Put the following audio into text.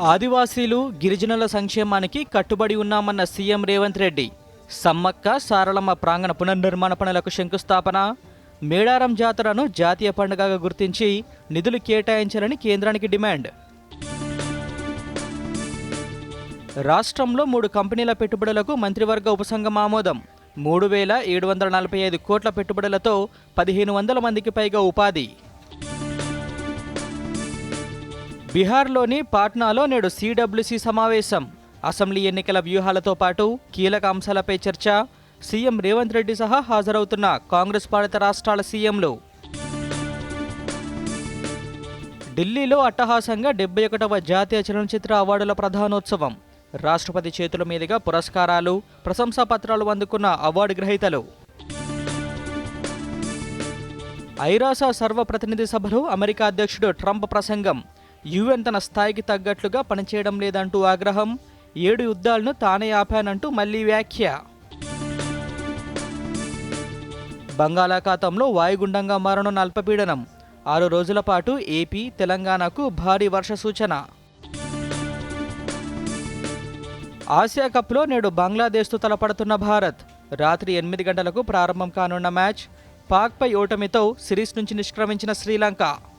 ఆదివాసీలు గిరిజనుల సంక్షేమానికి కట్టుబడి ఉన్నామన్న సీఎం రేవంత్ రెడ్డి సమ్మక్క సారలమ్మ ప్రాంగణ పునర్నిర్మాణ పనులకు శంకుస్థాపన మేడారం జాతరను జాతీయ పండుగగా గుర్తించి నిధులు కేటాయించాలని కేంద్రానికి డిమాండ్. రాష్ట్రంలో మూడు కంపెనీల పెట్టుబడులకు మంత్రివర్గ ఉపసంఘం ఆమోదం. మూడు వేల ఏడు వందల నలభై ఐదు కోట్ల పెట్టుబడులతో పదిహేను వందల మందికి పైగా ఉపాధి. బీహార్లోని పాట్నాలో నేడు సిడబ్ల్యూసీ సమావేశం. అసెంబ్లీ ఎన్నికల వ్యూహాలతో పాటు కీలక అంశాలపై చర్చ. సీఎం రేవంత్ రెడ్డి సహా హాజరవుతున్న కాంగ్రెస్ పాలిత రాష్ట్రాల సీఎంలు. ఢిల్లీలో అట్టహాసంగా డెబ్బై ఒకటవ జాతీయ చలనచిత్ర అవార్డుల ప్రధానోత్సవం. రాష్ట్రపతి చేతుల మీదుగా పురస్కారాలు ప్రశంసా పత్రాలు అందుకున్న అవార్డు గ్రహీతలు. ఐరాస సర్వప్రతినిధి సభలో అమెరికా అధ్యక్షుడు ట్రంప్ ప్రసంగం. యుఎన్ తన స్థాయికి తగ్గట్లుగా పనిచేయడం లేదంటూ ఆగ్రహం. ఏడు యుద్ధాలను తానే ఆపానంటూ మళ్ళీ వ్యాఖ్య. బంగాళాఖాతంలో వాయుగుండంగా మారనున్న అల్పపీడనం ఆరు రోజుల పాటు ఏపీ తెలంగాణకు భారీ వర్ష సూచన ఆసియా కప్లో నేడు బంగ్లాదేశ్తో తలపడుతున్న భారత్. రాత్రి ఎనిమిది గంటలకు ప్రారంభం కానున్న మ్యాచ్. పాక్పై ఓటమితో సిరీస్ నుంచి నిష్క్రమించిన శ్రీలంక.